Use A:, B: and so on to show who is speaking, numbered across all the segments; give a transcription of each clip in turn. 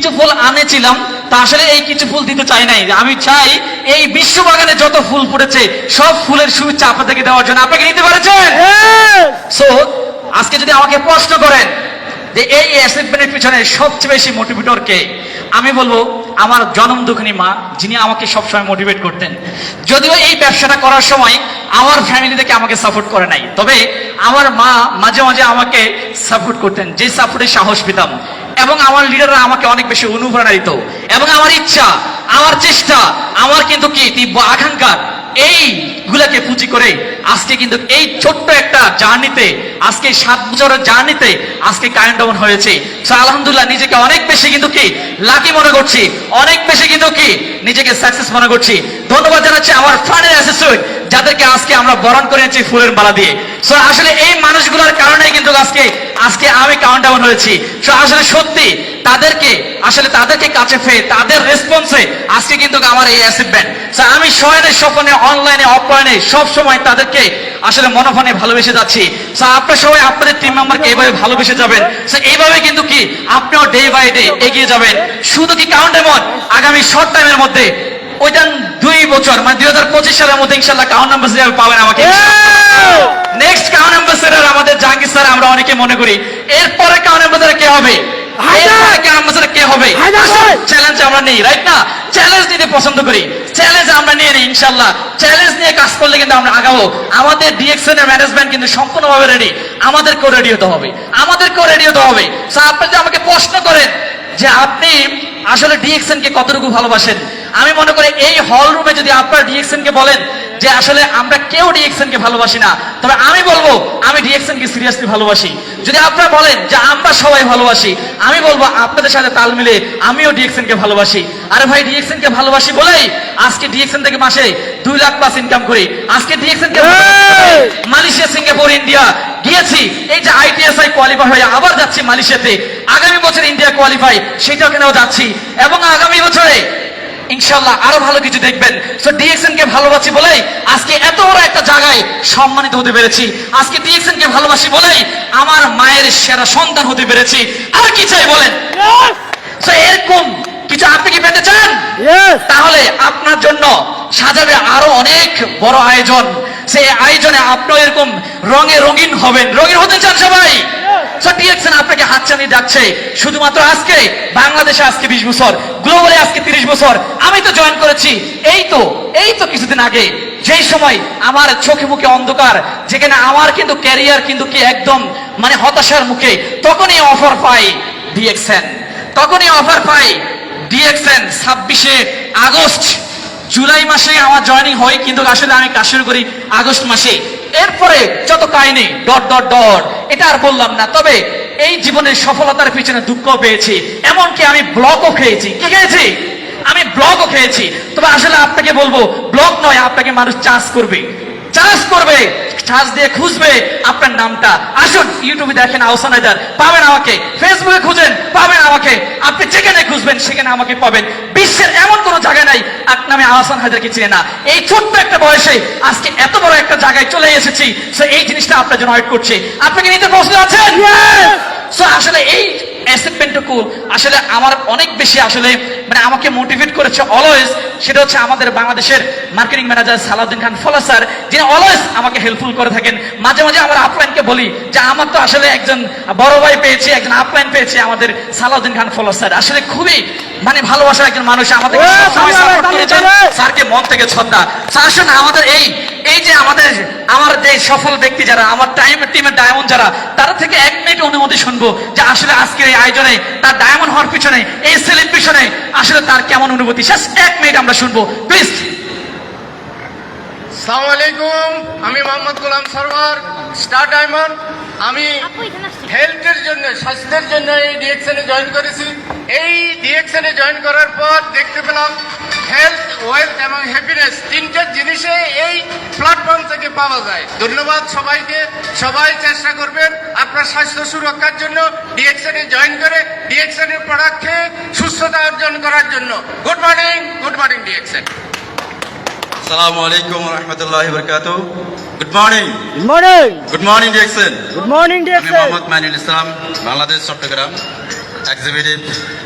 A: কিছু ফুল আনেছিলাম তা আসলে এই কিছু ফুল দিতে চাই নাই। আমি চাই এই বিশ্ব বাগানে যত ফুল ফুটেছে সব ফুলের শুভেচ্ছা আপনাদেরকে দেওয়ার জন্য। আপনাকে নিতে পারছেন? সো আজকে যদি আমাকে প্রশ্ন করেন যে এই অ্যাচিভমেন্টের পিছনে সবচেয়ে বেশি মোটিভেটর কে আমি বলব আমার জনম দুঃখিনী মা যিনি আমাকে সবসময় মোটিভেট করতেন। যদিও এই ব্যবসাটা করার সময় আমার ফ্যামিলি থেকে আমাকে সাপোর্ট করে নাই। তবে আমার মা মাঝে মাঝে আমাকে সাপোর্ট করতেন যে সাপোর্টে সাহস পেতাম। এবং আমার লিডাররা আমাকে অনেক বেশি অনুপ্রেরণা দিত। এবং আমার ইচ্ছা, আমার চেষ্টা, আমার কিন্তু কি তীব্র আকাঙ্ক্ষা, এইগুলাকে পুঁজি করে আজকে কিন্তু এই ছোট্ট একটা জার্নিতে আজকে সাত বছরের জার্নিতে আজকে কারেন্ট ডাউন হয়েছে। সো আলহামদুলিল্লাহ, নিজেকে অনেক বেশি কিন্তু কি লাকি মনে করছি। অনেক বেশি কিন্তু কি নিজেকে সাকসেস মনে করছি। ধন্যবাদ জানাচ্ছি আমার ফান্ডের অ্যাসোসিয়েট যাদেরকে আজকে আমরা বরণ করে নিচ্ছি ফুলের মালা দিয়ে। সো আসলে এই মানুষগুলোর কারণে কিন্তু আজকে আজকে আমি কাউন্ট ডাউন হয়েছি আসলে সত্যি, তাদেরকে, আসলে তাদেরকে কাছে পেয়ে, তাদের রেসপন্সে আজকে কিন্তু আমার এই অ্যাচিভমেন্ট সো আমি শয়নে স্বপনে অনলাইনে অফলাইনে সব সময় তাদেরকে আসলে মনোফনে ভালোবেসে যাচ্ছি। সো আপনারা সবাই, আপনাদের টিম মেম্বারকে এইভাবে ভালোবেসে যাবেন। এইভাবে কিন্তু কি, আপনিও ডে বাই ডে এগিয়ে যাবেন। শুধু কি কাউন্ট এমন আগামী শর্ট টাইমের মধ্যে ওইটা দুই বছর। মানে দুই হাজার পঁচিশ সালের মধ্যে ইনশাল্লাহ কাউন্ট নাম্বার পাবেন আমাকে। নেক্সট কাউন্ট অ্যাম্বাসেডর আমাদের জাহাঙ্গীর স্যার আমরা অনেকে মনে করি। এরপরে কাউন্ট অ্যাম্বাসেডর কে হবে? কে হবে? চ্যালেঞ্জ আমরা নেই রাইট না? চ্যালেঞ্জ নিতে পছন্দ করি। চ্যালেঞ্জ আমরা নিয়ে নিই ইনশাল্লাহ চ্যালেঞ্জ নিয়ে কাজ করলে কিন্তু আমরা আগাবো। আমাদের ডিএক্সএন এর ম্যানেজমেন্ট কিন্তু সম্পূর্ণভাবে রেডি আমাদেরকেও রেডি হতে হবে। আমাদেরকেও রেডি হতে হবে। আপনি যদি আমাকে প্রশ্ন করেন যে আপনি আসলে ডিএক্সএন কে কতটুকু ভালোবাসেন? আমি মনে করি এই হল রুমে যদি আপনার ডিএক্সএন কে বলেন যে আসলে আমরা কেউ ডিএক্সএন কে ভালোবাসি না তবে আমি বলব আমি ডিএক্সএন কে সিরিয়াসলি ভালোবাসি। যদি আপনারা বলেন যে আমরা সবাই ভালোবাসি আমি বলব আপনাদের সাথে তাল মিলে আমিও ডিএক্সএন কে ভালোবাসি। আরে ভাই ডিএক্সএন কে ভালোবাসি বলেই আজকে ডিএক্সএন থেকে মাসে দুই লাখ প্লাস ইনকাম করি। আজকে ডিএক্সএন কে! মালয়েশিয়া সিঙ্গাপুর ইন্ডিয়া গিয়েছি। এই যে আইটিএসআই কোয়ালিফাই হয়ে আবার যাচ্ছি মালয়েশিয়াতে। আগামী বছর ইন্ডিয়া কোয়ালিফাই সেটাও কেন যাচ্ছি? এবং আগামী বছরে ইনশাল্লাহ আরও ভালো কিছু দেখবেন। সো ডিএক্সএন কে ভালোবাসি বলেই আজকে এত বড় একটা জায়গায় সম্মানিত হতে পেরেছি। আজকে ডিএক্সএন কে ভালোবাসি বলেই আমার মায়ের সেরা সন্তান হতে পেরেছি। আর কি চাই বলেন? সো এরকম কিছু আপনি কি পেতে চান! তাহলে আপনার জন্য সাজাবে আরও অনেক বড় আয়োজন। সেই আয়োজনে আপনি এরকম রঙে রঙিন হবেন। রঙিন হতে চান সবাই? ডিএকশন আপনাকে হাতছানি যাচ্ছে। শুধুমাত্র আজকে, বাংলাদেশে আজকে বিশ বছর গ্লোবালে আজকে তিরিশ বছর। আমি তো জয়েন করেছি। এই তো এই তো কিছুদিন আগে। যেই সময় আমার চোখে মুখে অন্ধকার, যেখানে আমার কিন্তু ক্যারিয়ার কিন্তু কি একদম মানে হতাশার মুখে, তখনই অফার পাই ডিএক্সএন তখনই অফার পাই ডিএক্সএন ছাব্বিশে আগস্ট। জুলাই মাসে আমার জয়েনিং হয়, কিন্তু আসলে আমি কাজ করি আগস্ট মাসে। এরপরে যত কাহিনী, ডট ডট ডট, এটা আর বললাম না। তবে এই জীবনের সফলতার পিছনে দুঃখ পেয়েছি। এমনকি আমি ব্লকও খেয়েছি। কি খেয়েছি? আমি ব্লকও খেয়েছি। তবে আসলে আপনাকে বলব ব্লক নয়, আপনাকে মানুষ চাষ করবে। চাষ করবে। চাষ দিয়ে খুঁজবে আপনার নামটা। আসুন ইউটিউবে দেখেন আহসান হায়দার। পাবেন আমাকে। ফেসবুকে খুঁজেন পাবেন আমাকে। আপনি যেখানে খুঁজবেন সেখানে আমাকে পাবেন। বিশ্বের এমন কোন জায়গা নাই আপনার নামে আহসান হায়দারকে চিনে না। এই ছোট্ট একটা বয়সে আজকে এত বড় একটা জায়গায় চলে এসেছি সো এই জিনিসটা আপনার জন্য ওয়েট করছে। আপনাকে নিতে প্রশ্ন আছেন? সো আসলে এই অ্যাসেটমেন্টটুকু আসলে আমার অনেক বেশি আসলে মানে আমাকে মোটিভেট করেছে অলওয়েজ সেটা হচ্ছে আমাদের বাংলাদেশের মার্কেটিং ম্যানেজার সালাউদ্দিন খান ফলা স্যার যিনি অলওয়েজ আমাকে হেল্পফুল করে থাকেন। মাঝে মাঝে আমার আপলাইনকে বলি যে আমার তো আসলে একজন বড় ভাই পেয়েছি একজন আপলাইন পেয়েছি আমাদের সালাউদ্দিন খান ফলা স্যার। আসলে খুবই মানে ভালোবাসার একজন মানুষ আমাদের। স্যারকে মন থেকে শ্রদ্ধা স্যার আসুন আমাদের এই এই যে আমাদের আমার যে সফল ব্যক্তি যারা আমার টাইম টিমের ডায়মন্ড যারা তারা থেকে এক মিনিট অনুমতি শুনব যে আসলে আজকের এই আয়োজনে তার ডায়মন্ড হওয়ার পিছনে এই সেলিব্রেশনে আসলে তার কেমন অনুভূতি? শেষ এক মিনিট আমরা শুনব। প্লিজ
B: আলাইকুম আমি মোহাম্মদ গোলাম সরওয়ার স্টার ডায়মন্ড আমি হেলথের জন্য স্বাস্থ্যের জন্য এই ডিএকশনে জয়েন করেছি। এই ডিএকশনে জয়েন করার পর দেখতে পেলাম হেলথ ওয়েলথ এবং হ্যাপিনেস তিনটে জিনিসে এই প্ল্যাটফর্ম থেকে পাওয়া যায়। ধন্যবাদ সবাইকে। সবাই চেষ্টা করবেন আপনার স্বাস্থ্য সুরক্ষার জন্য ডিএকশনে জয়েন করে ডিএকশনের প্রোডাক্ট খেয়ে সুস্থতা অর্জন করার জন্য। Good morning good morning DXN
C: আসসালামু আলাইকুম রহমতুল্লাহ বরকাত good morning
D: good morning
C: good morning DXN
D: Good morning,
C: আমি Mohammad Mainul Islam Bangladesh Chittagong executive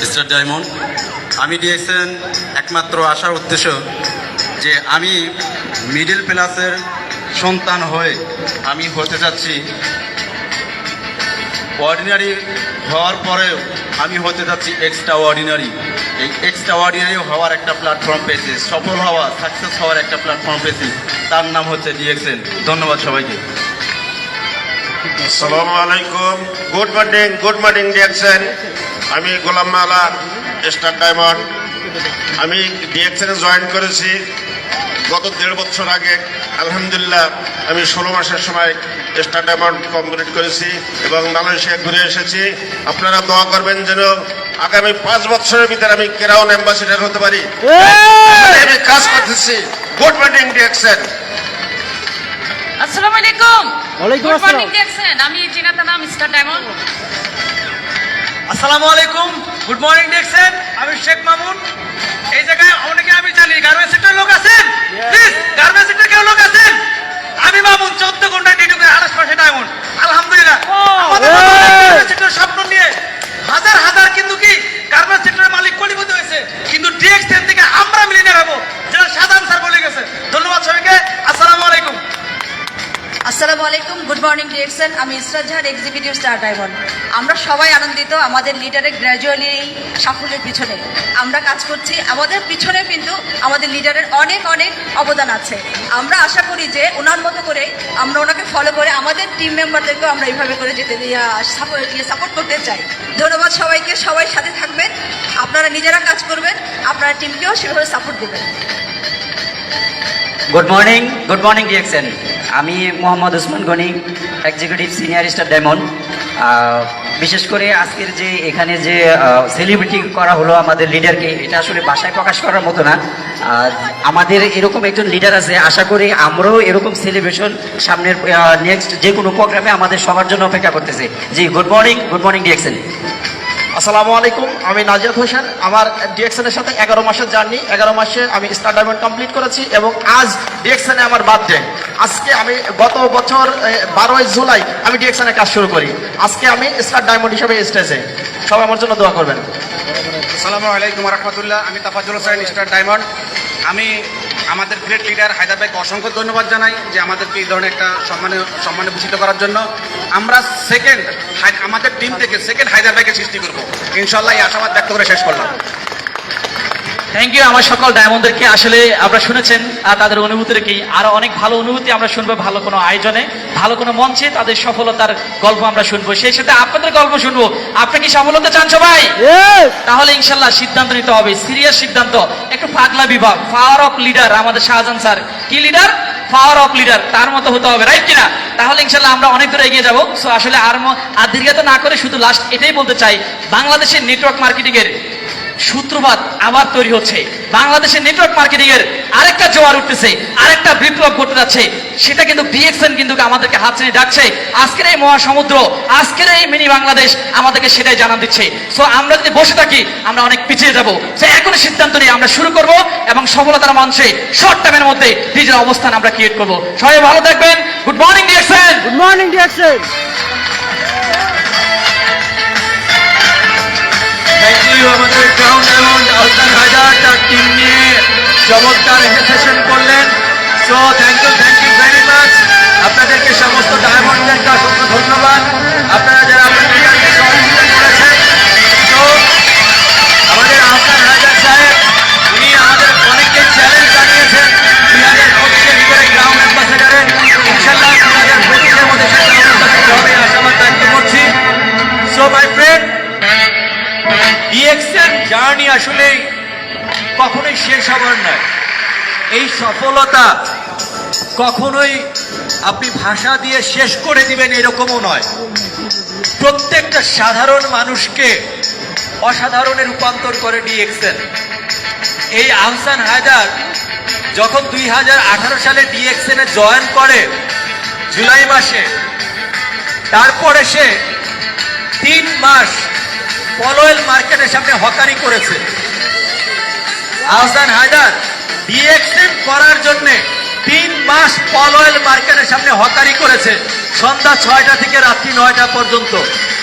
C: mister diamond আমি দিয়েছেন একমাত্র আসার উদ্দেশ্য যে আমি মিডল ক্লাসের সন্তান হয়ে আমি হতে যাচ্ছি। অর্ডিনারি হওয়ার পরেও আমি হতে যাচ্ছি এক্সট্রা অর্ডিনারি এই এক্সট্রা অর্ডিনারি হওয়ার একটা প্ল্যাটফর্ম পেয়েছি, সফল হওয়া সাকসেস হওয়ার একটা প্ল্যাটফর্ম পেয়েছি। তার নাম হচ্ছে ডিএক্সএন ধন্যবাদ সবাইকে।
D: আসসালামু আলাইকুম। Good morning good morning DXN আমি গোলাম মালা স্টার ডায়মন্ড। আমি ডিএক্সএনে জয়েন করেছি। গত দেড় বছর আগে আলহামদুলিল্লাহ আমি ষোলো মাসের সময় স্টার ডায়মন্ড কমপ্লিট করেছি এবং মালয়েশিয়া ঘুরে এসেছি। আপনারা দোয়া করবেন যেন আগামী পাঁচ বছরের ভিতরে আমি কেরাউন অ্যাম্বাসিডার হতে পারি। আমি কাজ করতেছি। Good morning DXN.
E: আসসালামু আলাইকুম।
F: ওয়ালাইকুম আসসালাম।
E: আমি জিনাতানা মিস্টার ডায়মন্ড।
A: আসসালামু আলাইকুম। গুড মর্নিং দেখছেন আমি শেখ মামুন। এই জায়গায় অনেকে আমি জানি গার্মেন্টস সেক্টর লোক আছেন? প্লিজ গার্মেন্টস সেক্টর কেউ লোক আছেন? আমি মামুন চোদ্দ ঘণ্টা ডিউটি করে আঠাশ পাশে ডায়মন্ড আলহামদুলিল্লাহ। সেক্টর স্বপ্ন নিয়ে হাজার হাজার কিন্তু কি গার্মেন্টস সেক্টরের মালিক কোটিপতি হয়েছে। কিন্তু ডিএক্স থেকে আমরা মিলিয়ে হব।
G: মর্নিং ডিরেকশন আমি ইসরাত জাহার এক্সিকিউটিভ স্টার ডায়মন্ড। আমরা সবাই আনন্দিত, আমাদের লিডারের গ্র্যাজুয়ালি এই সাফল্যের পিছনে। আমরা কাজ করছি, আমাদের পিছনে কিন্তু আমাদের লিডারের অনেক অনেক অবদান আছে। আমরা আশা করি যে ওনার মতো করে আমরা ওনাকে ফলো করে আমাদের টিম মেম্বারদেরকেও আমরা এইভাবে করে যেতে সাপোর্ট করতে চাই। ধন্যবাদ সবাইকে, সবাই সাথে থাকবেন। আপনারা নিজেরা কাজ করবেন, আপনারা টিমকেও সেভাবে সাপোর্ট দেবেন।
H: Good morning good morning DXN আমি Mohammad Usman Gani executive senior star diamond বিশেষ করে আজকের যে এখানে যে সেলিব্রিটি করা হলো আমাদের লিডারকে এটা আসলে বাসায় প্রকাশ করার মতো না। আমাদের এরকম একজন লিডার আছে, আশা করি আমরাও এরকম সেলিব্রেশন সামনের নেক্সট যে কোনো প্রোগ্রামে আমাদের সবার জন্য অপেক্ষা করতেছে। জি good morning good morning DXN
F: আসসালামু আলাইকুম, আমি নাজিয়াত হোসেন। আমার ডিএক্সএনের সাথে এগারো মাসের জার্নি। এগারো মাসে আমি স্টার ডায়মন্ড কমপ্লিট করেছি এবং আজ ডিএক্সএনে আমার বার্থডে। আজকে আমি গত বছর বারোই জুলাই আমি ডিএক্সএনে কাজ শুরু করি। আজকে আমি স্টার ডায়মন্ড হিসেবে স্টেজে সবাই আমার জন্য দোয়া করবেন।
I: আসসালামু আলাইকুম রহমতুল্লাহ। আমি তাফাজুল হোসেন, স্টার ডায়মন্ড। আমি আমাদের গ্রেট লিডার হায়দ্রাবাদকে অসংখ্য ধন্যবাদ জানাই যে আমাদেরকে এই ধরনের একটা সম্মানে সম্মানে ভূষিত করার জন্য। আমরা সেকেন্ড আমাদের টিম থেকে সেকেন্ড হায়দ্রাবাদকে সৃষ্টি করব। ইনশাল্লাহ এই আশাবাদ ব্যক্ত করে শেষ করলাম।
A: থ্যাংক ইউ আমার সকল ডায়মন্ডদেরকে। আসলে আপনারা শুনেছেন আর তাদের অনুভূতির কি আরও অনেক ভালো অনুভূতি আমরা শুনব ভালো কোনো আয়োজনে ভালো কোনো মঞ্চে তাদের সফলতার গল্প আমরা শুনব। সেই সাথে আপনাদের গল্প শুনব। আপনি কি সফলতা চান সবাই? তাহলে ইনশাল্লাহ সিদ্ধান্ত নিতে হবে সিরিয়াস সিদ্ধান্ত। একটু পাগলা বিভাগ পাওয়ার অফ লিডার আমাদের শাহজাহান স্যার। কি লিডার পাওয়ার অফ লিডার তার মতো হতে হবে রাইট কিনা? তাহলে ইনশাল্লাহ আমরা অনেক দূরে এগিয়ে যাব। সো আসলে আর আর দীর্ঘত না করে শুধু লাস্ট এটাই বলতে চাই। বাংলাদেশের নেটওয়ার্ক মার্কেটিং এর সূত্রপাত আবার তৈরি হচ্ছে। বাংলাদেশের নেটওয়ার্ক মার্কেটিং এর আরেকটা জোয়ার উঠতেছে আরেকটা বিপ্লব ঘটতে যাচ্ছে। সেটা কিন্তু ডিএক্সএন কিন্তু আমাদেরকে হাত ছেড়ে ডাকছে। আজকের এই মহাসমুদ্র আজকের এই মিনি বাংলাদেশ আমাদেরকে সেটাই জানান দিচ্ছে। সো আমরা যদি বসে থাকি আমরা অনেক পিছিয়ে যাব। সো এখন সিদ্ধান্ত নিয়ে আমরা শুরু করব এবং সফলতার মঞ্চে শর্ট টাইমের মধ্যে নিজের অবস্থান আমরা ক্রিয়েট করব। সবাই ভালো থাকবেন। Good morning DXN
F: good morning DXN
C: আমাদের আলতান হায়দার তার টিম নিয়ে চমৎকার সেশন করলেন। So thank you thank you very much আপনাদেরকে সমস্ত ডায়মন্ডদেরকে অসংখ্য ধন্যবাদ। আপনারা যারা কখনোই শেষ নয়। এই সফলতা কখনোই আপনি ভাষা দিয়ে শেষ করে দিবেন এরকমও নয়। প্রত্যেকটা সাধারণ মানুষকে অসাধারণে রূপান্তর করে ডিএক্সেন এই আহসান হায়দার যখন দুই হাজার আঠারো সালে ডিএক্সেনে জয়েন করে জুলাই মাসে, তারপরে সে তিন মাস পলয়েল মার্কেটের সামনে হকারি করেছে। আহসান হায়দার ডিএক্সএম করার জন্য তিন মাস পল অয়েল মার্কেটের সামনে হকারি করেছে। সন্ধ্যা ছয়টা থেকে রাত্রি নয়টা পর্যন্ত।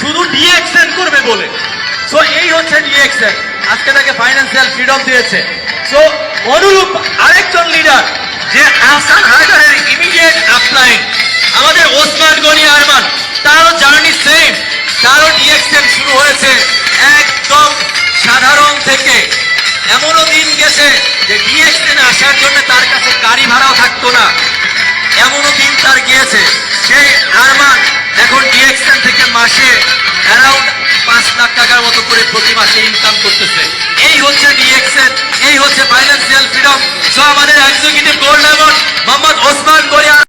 C: শুধু ডিএক্সএন করবে বলে। সো এই হচ্ছে ডিএক্সেন আজকে তাকে ফাইন্যান্সিয়াল ফ্রিডম দিয়েছে। সো অনুরূপ আরেকজন লিডার যে আহসান হায়দারের ইমিডিয়েট আপলাইন আমাদের ওসমান গনি আরমান, তারও জার্নি সেম তারও ডিএক্সএন শুরু হয়েছে একদম সাধারণ থেকে। এমনও দিন গেছে যে ডিএক্সএন আসার জন্য তার কাছে গাড়ি ভাড়াও থাকতো না। এমনও দিন তার গিয়েছে। সেই আরমান, এখন ডিএক্সএন থেকে মাসে অ্যারাউন্ড পাঁচ লাখ টাকার মতো করে প্রতি মাসে ইনকাম করতেছে। এই হচ্ছে ডিএক্সএন এই হচ্ছে ফাইন্যান্সিয়াল ফ্রিডম সো আমাদের এক্সিকিউটিভ গোল্ড মোহাম্মদ ওসমান গড়িয়া